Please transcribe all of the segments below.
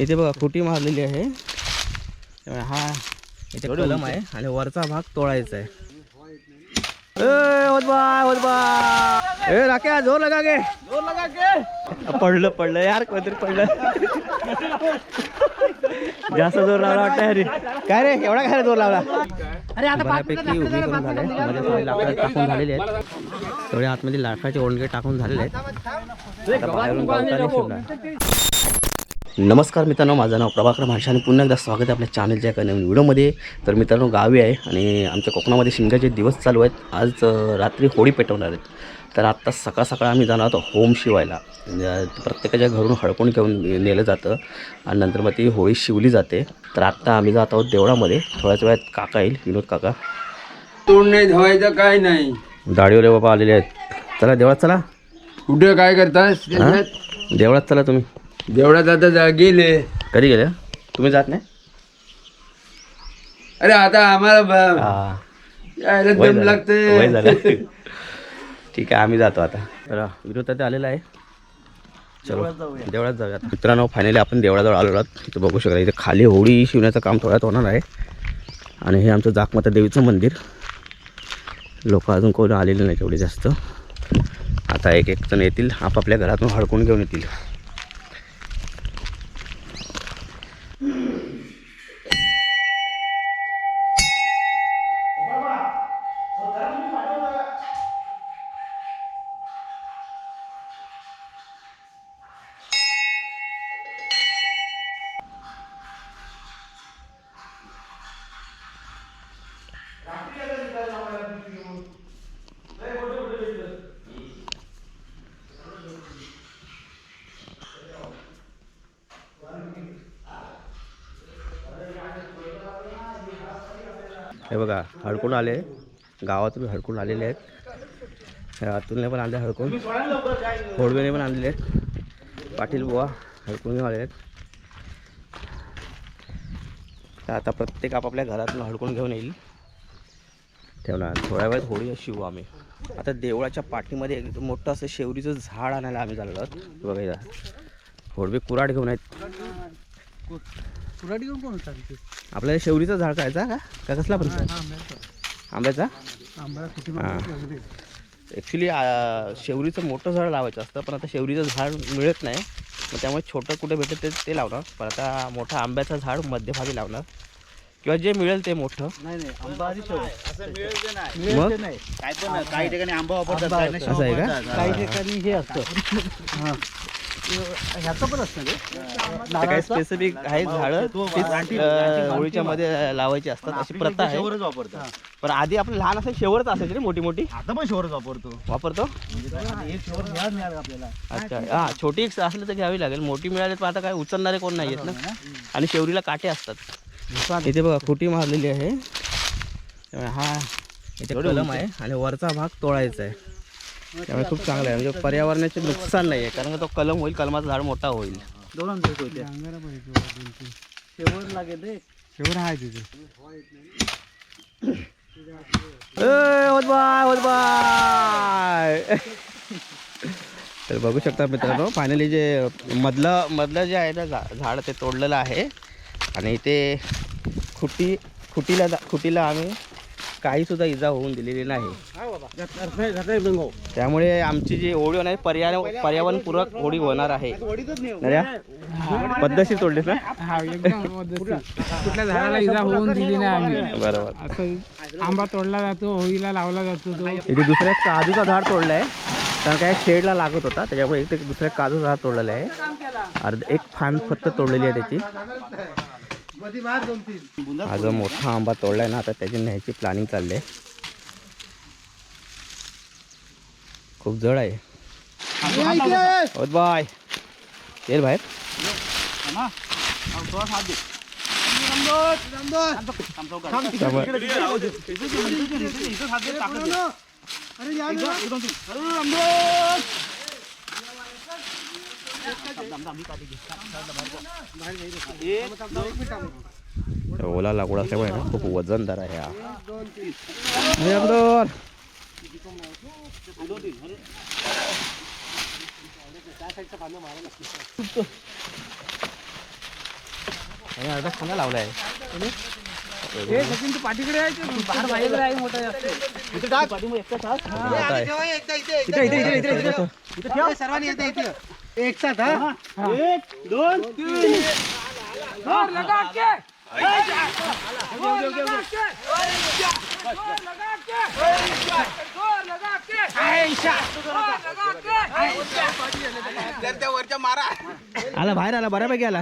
इथे बघा खुटी मारलेली आहे. त्यामुळे हा इथे कलम आहे? आणि वरचा भाग तोडायचा आहे. ए, राख्या जोर लगा गे. जोर लगा गे पडलं पडलं यार कोणतरी पडलं. जास्त जोर लावला वाटतं अरे काय रे एवढा काय रे जोर लावला? बऱ्यापैकी उभी करून झाले मध्ये थोडे लाकडं टाकून झालेले आहेत. थोडे आतमध्ये लाकडाचे ओंडगे टाकून झालेले आहेत. आता बाहेरून गवताने शिवला नमस्कार मित्रांनो माझं नाव प्रभाकर भाषा आणि पुन्हा एकदा स्वागत आहे आपल्या चॅनलच्या एका नवीन व्हिडिओमध्ये. तर मित्रांनो गावी आहे आणि आमच्या कोकणामध्ये शिमग्याचे दिवस चालू आहेत. आज रात्री होळी पेटवणार आहेत. तर आत्ता सकाळ सकाळ आम्ही जाणार आहोत होम शिवायला. म्हणजे प्रत्येकाच्या घरून हडकून घेऊन नेलं जातं आणि नंतर मग ती होळी शिवली जाते. तर आत्ता आम्ही जात आहोत देवळामध्ये. थोड्याच वेळात काका येईल. विनोद काका. तोंड नाही धवायचं काय नाही. दाढीवाले बाबा आलेले आहेत. चला देवळात चला. कुठे काय करतास हां? देवळात चला तुम्ही. जेवढ्यात आता जा गेले. कधी गेले? तुम्ही जात नाही? अरे आता आम्हाला ब- हां. यायला वय दम झालं. लागते झालं. ठीक आहे आम्ही जातो आता. तर विरोध आता आलेला आहे. चलो देवळात जाऊया. आता. मित्रांनो फायनली आपण देवळाजवळ आलो आहोत. इथं बघू शकता इथे खाली होळी शिवण्याचं काम थोड्यात होणार आहे. आणि हे आमचं जाकमाता देवीचं मंदिर. लोक अजून कोणी आलेले नाही तेवढे जास्त. आता एक एक जण येतील आपापल्या घरातून हडकून घेऊन येतील. हे बघा हडकून आले. गावातून हडकून आलेले आहेत. अतुलने पण आणले हडकून. होडवेने पण आणलेले आहेत. पाटील बुवा हडकून घेऊन आले आहेत. तर आता प्रत्येक आपापल्या घरातून हडकून घेऊन येईल. ठेवणार थोड्या वेळात होळी शिवू आम्ही. आता देवळाच्या पाठीमध्ये एकदम मोठं असं शेवरीचं झाड आणायला आम्ही चाललो आहोत. बघायला बघा होडवे कुराड घेऊन आहेत. आपल्याला शेवरीचं झाड खायचा का? का कसला पण आंब्याचा. हां. ॲक्च्युली शेवरीचं मोठं झाड लावायचं असतं पण आता शेवरीचं झाड मिळत नाही. मग त्यामुळे छोटं कुठे भेटत ते ते लावणार. पण आता मोठं आंब्याचं झाड मध्यभागी लावणार. किंवा जे मिळेल ते मोठं. मग? पण काही ठिकाणी आंबा वापरतात काही नाही असं आहे का? वापरतात. काही ठिकाणी हे असतं. हां. ह्याचं पण असतं ते तर काही स्पेसिफिक काही झाडं तीच, अं, होळीच्या मध्ये लावायची असतात अशी प्रथा आहे. शेवरच वापरतात. पण आधी आपलं लहान असं शेवरच असायची रे मोठी मोठी. आता पण शेवरच वापरतो. वापरतो? म्हणजे काय, आता एक शेवर मिळाल मिळाल आपल्याला. अच्छा. हा छोटी एक असली तर घ्यावी लागेल. मोठी मिळाली तर आता काय उचलणारे कोण नाही आहेत ना? आणि शेवरीला काटे असतात. इथे बघा खुटी मारलेली आहे. त्यामुळे हा इथे कलम आहे आणि वरचा भाग तोडायचा आहे. त्यामुळे खूप चांगलं आहे. म्हणजे पर्यावरणाचे नुकसान नाही आहे कारण का तो कलम होईल कलमाचा झाड मोठा होईल. दोन शेवर लागेल रे. शेवट आहे तिथे. ए, होत बाय होत बाय. तर बघू शकता मित्रांनो फायनली जे मधलं मधलं जे आहे ना झाड ते तोडलेलं आहे. आणि ते खुटी खुटीला खुटीला आम्ही काहीसुद्धा इजा होऊन दिलेली नाही. त्यामुळे आमची जी होळी होणार पर्यावरण पर्यावरणपूरक होळी होणार आहे. नऱ्या? पद्धतशीर तोडलीस ना? हा. कुठल्या झाडाला इजा होऊन दिली नाही आम्ही. बरोबर. आंबा तोडला जातो होळीला लावला जातो तो. इथे दुसऱ्या एक काजूचा झाड तोडलं आहे. कारण काय शेडला लागत होता. त्याच्यामुळे इथे दुसऱ्या काजू झाड तोडलेलं आहे. अर्ध एक फांद फक्त तोडलेली आहे त्याची. हा जो मोठा आंबा तोडलाय ना आता त्याची न्यायची प्लॅनिंग चालली आहे खूप जड आहे होत बाय येईल बाहेर त्यामुळे- ओला लाकूड असल्यामुळे ना खूप वजनदार आहे हा हे अब्दुल. आणि अर्धा खाना लावलाय मोठा आहे. सर्वांनी येते इथे एक साथ हा? एक दोन तीन. आला बाहेर आला बऱ्यापैकी आला.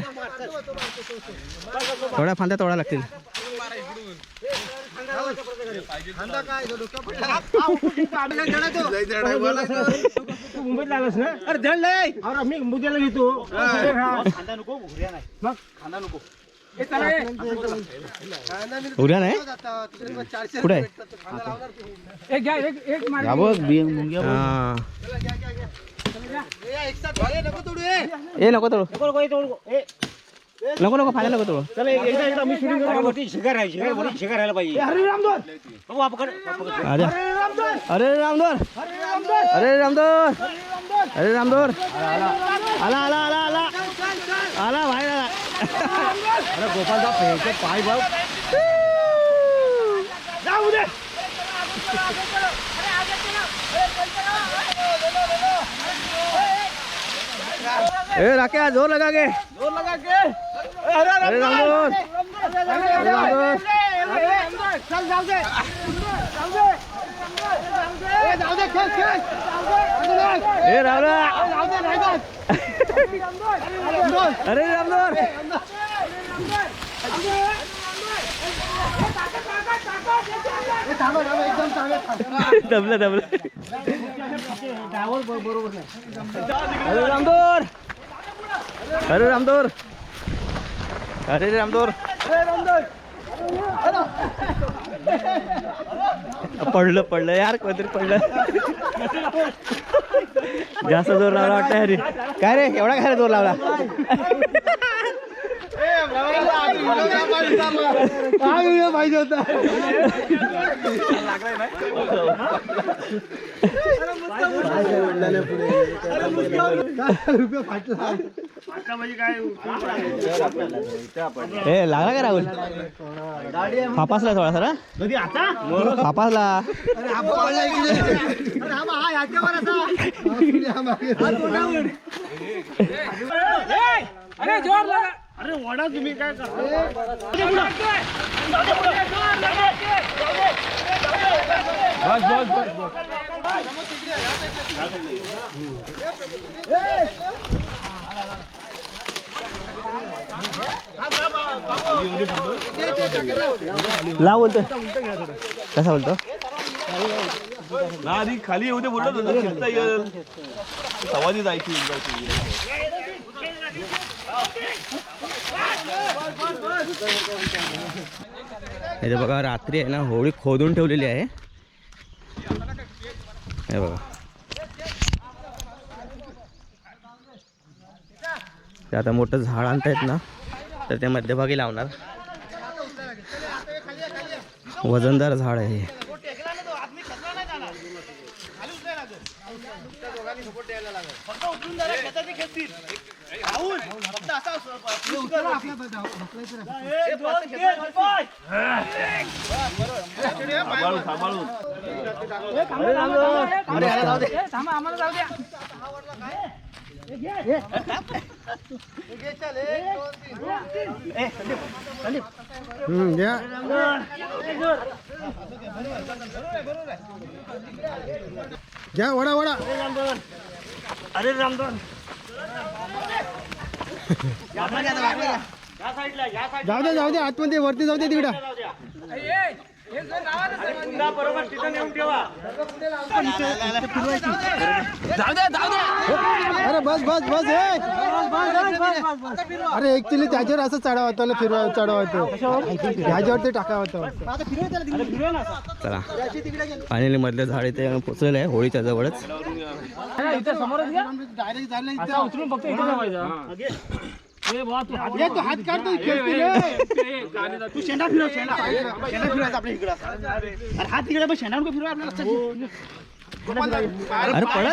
थोड्या फांद्या तोडा लागतील. मुंबईत लागलास ना अरे धड नाही अरे मी मुद्द्याला घेतो खांदा नको घुऱ्या नाही मग खांदा नको उद्या नाही कुठे आहे या बघ बिंग मुंग्या हा. ए. नको तोडू नको नको फायदा नको तोडू चला एक- एकदा एकदा मी शूटिंग करतो. वरती शिकार शिकार वरती शिकार राहायला पाहिजे अरे रामदोर बाबू आपण पकड अरे. अरे रामदोर अरे रामदोर अरे रामदोर आला आला आला आला. आला बाहेर आला. अरे गोपालदा फेंके पाय बघ जाऊ दे. ए राख्या जोर लगा के. जोर लगा के. अरे रामदोर अरे रामदोर चल जाऊ दे जाऊ दे जाऊ खेळ खेळ ए. अरे थांबा. दबलं दबलं अरे रामदोर अरे रामदोर अरे रामदोर. पडलं पडलं. यार कोणतरी पडलं. जास्त जोर लावला वाटतं अरे काय रे एवढा काय रे जोर लावला? हा व्हिडिओ पाहिजे होता रुपये फाटला ए लागला का राहुल? फापासला थोडासा ना? कधी आता फापासला अरे जोर लागा. अरे हा हा हा हा. हा वडा तुम्ही काय करता लाव बोलतो कसा बोलतो आधी खाली येऊ दे बोलत होतो खेळता येईल सवादी जायची हे बघा रात्री आहे ना होळी खोदून ठेवलेली आहे. हे बघा. ते आता मोठं झाड आणतायत ना तर ते मध्यभागी लावणार. वजनदार झाड आहे हे. सांभाळून सांभाळून हम्म, घ्या. घ्या वडा वडा जाऊ दे जाऊ दे आतमध्ये वरती जाऊ दे तिकडं. अरे बस बस बस अरे ऍक्च्युली त्याच्यावर असं चढावं होतं फिरवा चढावं होतं. ह्याच्यावर ते टाकावं होतं. चला. फायनली मधलं झाड इथे पोचलेलं आहे होळीच्या जवळच. डायरेक्ट झालं उचलून फक्त तू हात काढतो खेळतील रे. तू शेंडा फिरव शेंडा. शेंडा फिरवायचा आपल्या इकडं. अरे हात तिकडे पण शेंडा नको फिरवा आपल्याला लक्षात ठेव. अरे पडल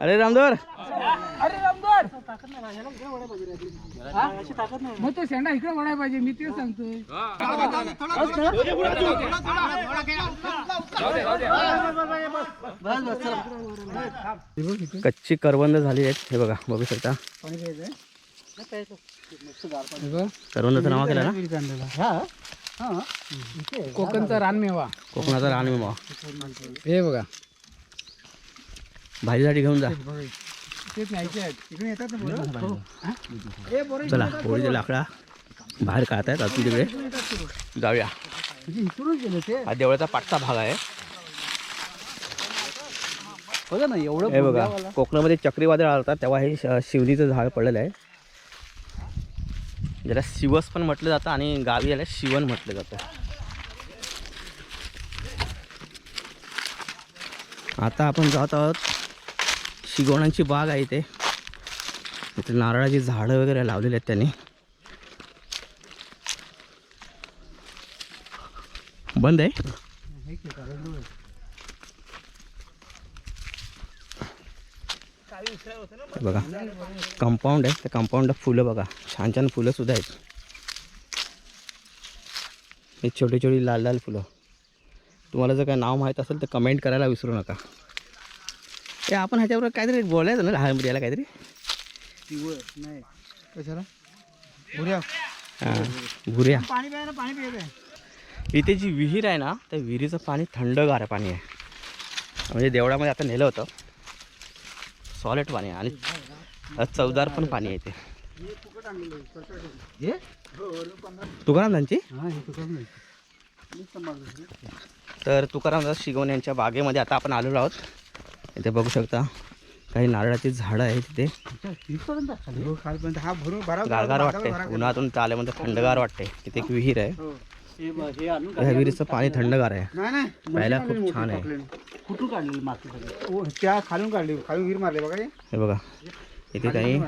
अरे रामदोर. मग तो शेंडा इकडे वळायला पाहिजे मी तेच सांगतोय. कच्ची करवंद झाली आहेत. हे बघा बघू शकता. करवंदाचं नाव केलं ना? कोकणचा रानमेवा. कोकणाचा रानमेवा. हे बघा. भाजीसाठी घेऊन जा. पोरं? चला होळीचे लाकडा बाहेर काढतायत अजून तिकडे जाऊया. म्हणजे हा देवळाचा पाठचा भाग आहे. बघा ना एवढं हे बघा कोकणामध्ये चक्रीवादळ आलतात तेव्हा हे शिवलीचं झाड पडलेलं आहे. ज्याला शिवस पण म्हटलं जातं आणि गावी याला शिवन म्हटलं जातं. आता आपण जात आहोत शिगवणांची बाग आहे इथे. इथे नारळाची झाडं वगैरे लावलेली आहेत त्यांनी. बंद आहे? बघा कंपाऊंड आहे. त्या कंपाऊंडला फुलं बघा. छान छान फुलं सुद्धा आहेत. हे छोटी छोटी लाल लाल फुलं. तुम्हाला जर काय नाव माहीत असेल तर कमेंट करायला विसरू नका. ते आपण ह्याच्यावर काहीतरी बोलायचं ना लहान मीडियाला काहीतरी? नाही. कशाला? भुऱ्या हां भुऱ्या पाणी प्यायला पाणी प्यायचं इथे जी विहीर आहे ना त्या विहिरीचं पाणी थंडगार पाणी आहे. म्हणजे देवळामध्ये आता नेलं होतं. सॉलिड पाणी आहे आणि चवदार पण पाणी आहे हे? तुकाराम त्यांची तर तुकारामदास शिगवण यांच्या बागेमध्ये आता आपण आलेलो आहोत. इथे बघू शकता काही नारळाची झाडं आहेत तिथे हो, हा गारगार वाटते. उन्हातून आल्यामध्ये थंडगार वाटते. तिथे एक विहीर आहे. त्या विहिरीचं पाणी थंडगार आहे. नाही नाही. प्यायला खूप छान आहे. कुठून काढलेली माती ओ, त्या खालून काढली. खालून वीर मारले बघा हे. हे बघा. इथे काही.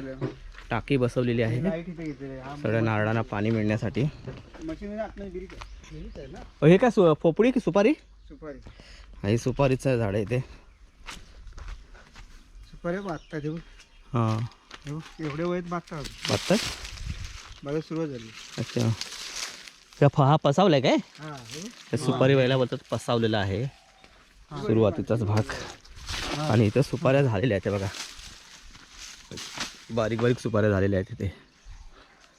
टाकी बसवलेली आहे. हा सगळ्या नारळांना पाणी मिळण्यासाठी. हे काय सु पोपडी की सुपारी? सुपारी. हा, हे सुपारीचं झाड आहे इथे. सुपारी बागता देऊ हां. एवढे वयात बागता बघतात मला सुरुवात झाली. अच्छा. त्या फ- हा पसावलाय काय? हा हो. त्या सुपारी व्हायला बोलतात पसावलेला आहे. सुरुवातीचाच भाग. आणि इथं सुपाऱ्या झालेल्या आहेत हे बघा. बारीक बारीक सुपाऱ्या झालेल्या आहेत तिथे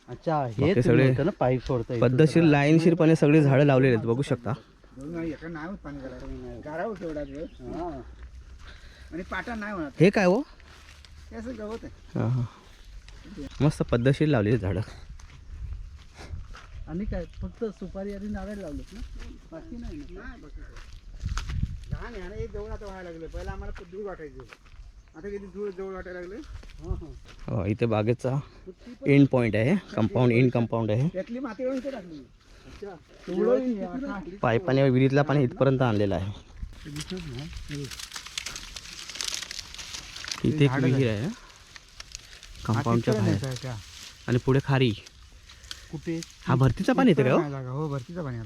अच्छा बाकी सगळे ना पाईप सोडता पद्धतशीर लाईनशीरपणे सगळे झाडं लावलेले आहेत बघू शकता. दोन नाही एका नाही होत पाणी घालायला गारावं तेवढा दिवस हा. आणि पाटा नाही हे काय हो? हे असं गवत आहे. हां हां. मस्त पद्धतशीर लावलेली झाडं. आणि काय फक्त सुपारी आणि नारळ लावलेत ना? बाकी नाही ना? नाही बाकी काय. लहान आहे ना एक जवळ आता व्हायला लागलं पहिला आम्हाला खूप दूर वाटायचं. आता किती दूर जवळ वाटायला लागले हो, इथे बागेचा एंड पॉईंट आहे. कंपाऊंड एंड कंपाऊंड आहे. त्यातली माती इथे टाकली? पाईपाने विहिरीतला पाणी इथपर्यंत आणलेलं आहे. इथे एक विहीर आहे. कंपाऊंडच्या बाहेर. आणि पुढे खारी. कुठे? हा भरतीचा पाणी येते का हो? हो भरतीचा पाणी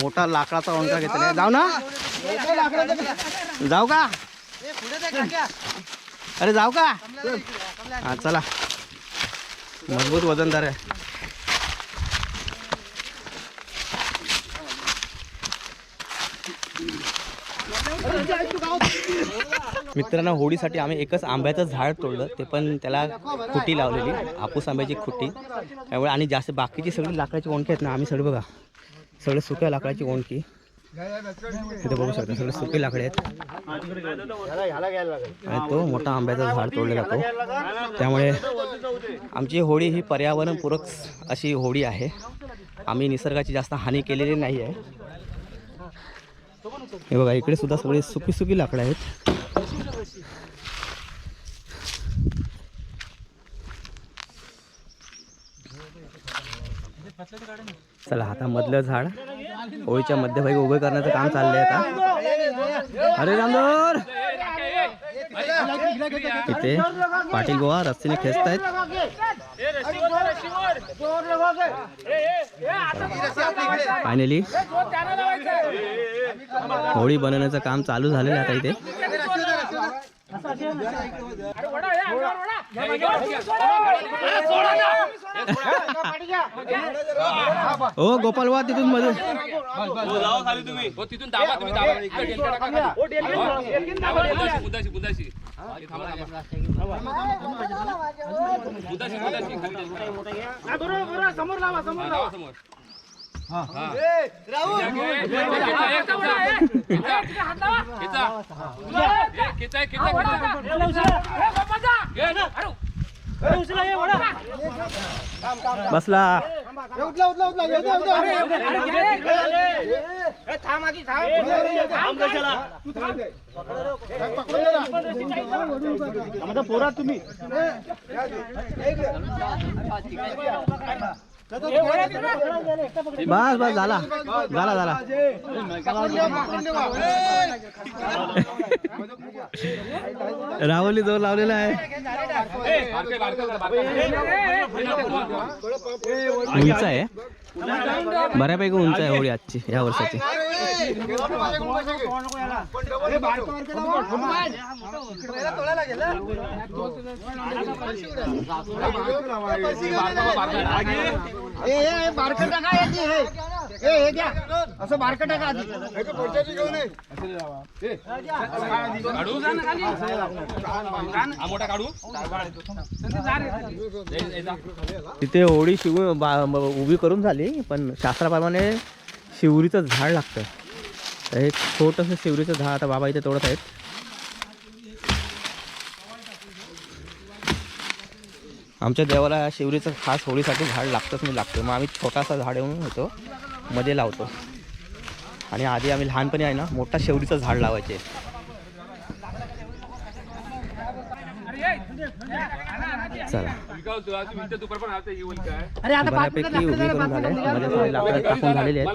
मोठा लाकडाचा ओंडा घेतलेला आहे. जाऊ ना. जाऊ का? अरे जाऊ का? हा चला. मजबूत वजनदार आहे. मित्रांनो होळीसाठी आम्ही एकच आंब्याचं झाड तोडलं. ते पण त्याला खुटी लावलेली हापूस आंब्याची खुटी त्यामुळे आणि जास्त बाकीची सगळी लाकडाची ओणखी आहेत ना आम्ही सगळं बघा. सगळे सुक्या लाकडाची ओणखी इथे बघू शकता सगळे सुके लाकडे आहेत. आणि तो मोठा आंब्याचा झाड तोडला जातो. त्यामुळे आमची होळी ही पर्यावरणपूरक अशी होळी आहे. आम्ही निसर्गाची जास्त हानी केलेली नाही आहे. हे बघा इकडे सुद्धा सगळे सुकी सुकी लाकडं आहेत. चला आता मधलं झाड. होळीच्या मध्यभागी उभे करण्याचं काम चाललंय आता. अरे रामदोर! इथे पाटील गोवा रस्त्याने खेचतायत. फायनली होळी बनवण्याचं काम चालू झालेलं आहे आता इथे. हो गोपाल वा तिथून मध्ये समोर लावा समोर लावा. समोर बसला उठला उठला उठला. थांब आधी थांब थांब कशाला पोरा तुम्ही बस बस झाला. झाला झाला. राहुली जोर लावलेला आहे. उंच आहे. बऱ्यापैकी उंच आहे होळी आजची या वर्षाची असं बारकं टाका आधी. काढू तिथे होळी शिवून उभी करून झाली पण शास्त्राप्रमाणे शिवरीचं झाड लागतं. तर छोटंसं शिवरीचं झाड आता बाबा इथे तोडत आहेत. आमच्या देवाला शिवरीचं खास होळीसाठी झाड लागतंच नाही लागतं मग आम्ही छोटासा झाड येऊन होतो मध्ये लावतो. आणि आधी आम्ही लहानपणी आहे ना मोठा शेवरीचं झाड लावायचे. चला अरे आता बऱ्यापैकी उभी करून झाले लाकडं टाकून झालेले आहेत.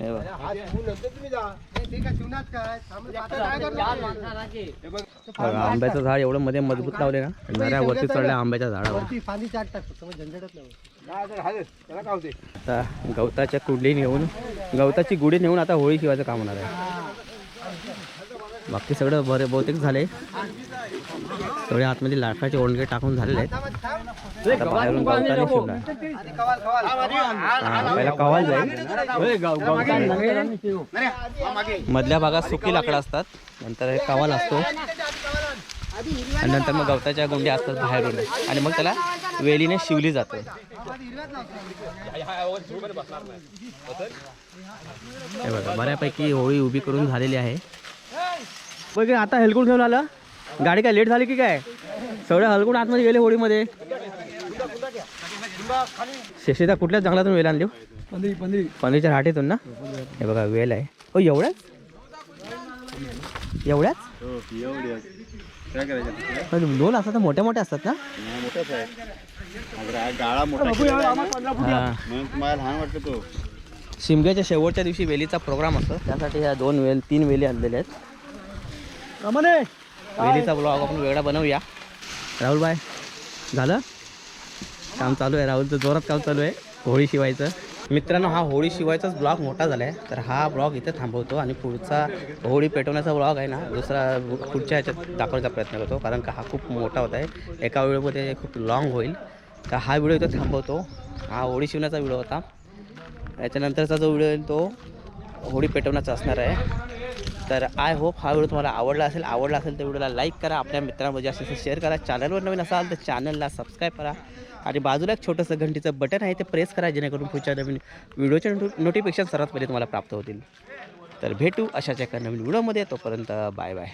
हे बघा. आंब्याचं झाड एवढं मध्ये मजबूत लावले ना नऱ्या वरती चढल्या आंब्याच्या झाडावर. आता गवताच्या कुंडी नेऊन गवताची गुढी नेऊन आता होळी शिवायचं काम होणार आहे बाकी सगळं बरे बहुतेक झाले सगळे आतमध्ये लाकडाचे ओंडगे टाकून झालेले आहेत. बाहेरून गवताने पहिला कवाल जाईल. मधल्या भागात सुकी लाकडं असतात. नंतर हे कवाल असतो. आणि नंतर मग गवताच्या गुंड्या असतात बाहेरून. आणि मग त्याला वेलीने शिवली जाते. हे बघा बऱ्यापैकी होळी उभी करून झालेली आहे. बघ आता हेलकून घेऊन आला. गाडी काय लेट झाली की काय? सगळे हलकून आतमध्ये गेले होळीमध्ये शेशीदा कुठल्या जंगलातून वेल आणली हो? पंधरीच्या राठीतून ना? हे बघा वेल आहे. हो एवढ्याच एवढ्याच दोन असतात मोठ्या मोठ्या असतात ना? शिमग्याच्या शेवटच्या दिवशी वेलीचा प्रोग्राम असतो. त्यासाठी ह्या दोन वेल तीन वेली आणलेल्या आहेत. वेलीचा ब्लॉग आपण वेगळा बनवूया. राहुल बाय झालं? काम चालू आहे राहुलचं जोरात काम चालू आहे होळी शिवायचं. मित्रांनो हा होळी शिवायचाच ब्लॉग मोठा झाला आहे तर हा ब्लॉग इथे थांबवतो आणि पुढचा होळी पेटवण्याचा ब्लॉग आहे ना दुसरा पुढच्या ह्याच्यात दाखवण्याचा प्रयत्न करतो कारण का हा खूप मोठा होता आहे. एका व्हिडिओमध्ये खूप लॉंग होईल. तर हा व्हिडिओ इथे थांबवतो. हा होळी शिवण्याचा व्हिडिओ होता. याच्यानंतरचा जो व्हिडिओ येईल तो होळी पेटवण्याचा असणार आहे. तर आय होप हा व्हिडिओ तुम्हाला आवडला असेल. आवडला असेल तर व्हिडिओला लाईक करा. आपल्या मित्रांमध्ये जास्तीत शेअर करा. चॅनलवर नवीन असाल तर चॅनलला सबस्क्राईब करा. आणि बाजूला एक छोटंसं घंटीचं बटन आहे ते प्रेस करा जेणेकरून पुढच्या नवीन व्हिडिओचे नोटिफिकेशन सर्वात पहिले तुम्हाला प्राप्त होतील. तर भेटू अशाच एका नवीन व्हिडिओमध्ये तोपर्यंत बाय बाय